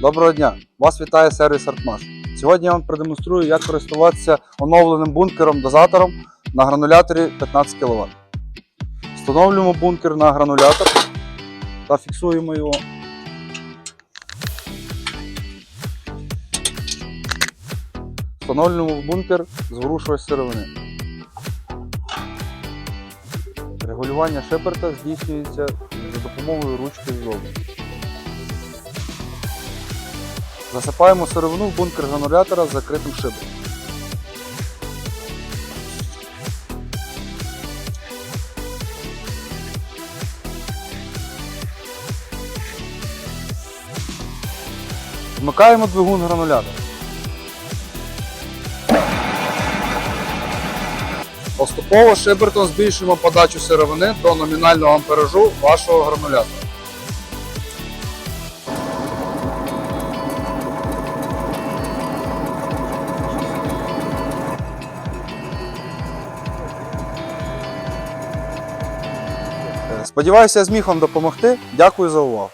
Доброго дня! Вас вітає сервіс Артмаш. Сьогодні я вам продемонструю, як користуватися оновленим бункером-дозатором на грануляторі 15 кВт. Встановлюємо бункер на гранулятор та фіксуємо його. Встановлюємо в бункер зворушувач сировини. Регулювання шиперта здійснюється за допомогою ручки ззовні. Засипаємо сировину в бункер гранулятора з закритим шибом. Вмикаємо двигун гранулятора. Поступово шибертом збільшуємо подачу сировини до номінального амперажу вашого гранулятора. Сподіваюся, я зміг вам допомогти. Дякую за увагу.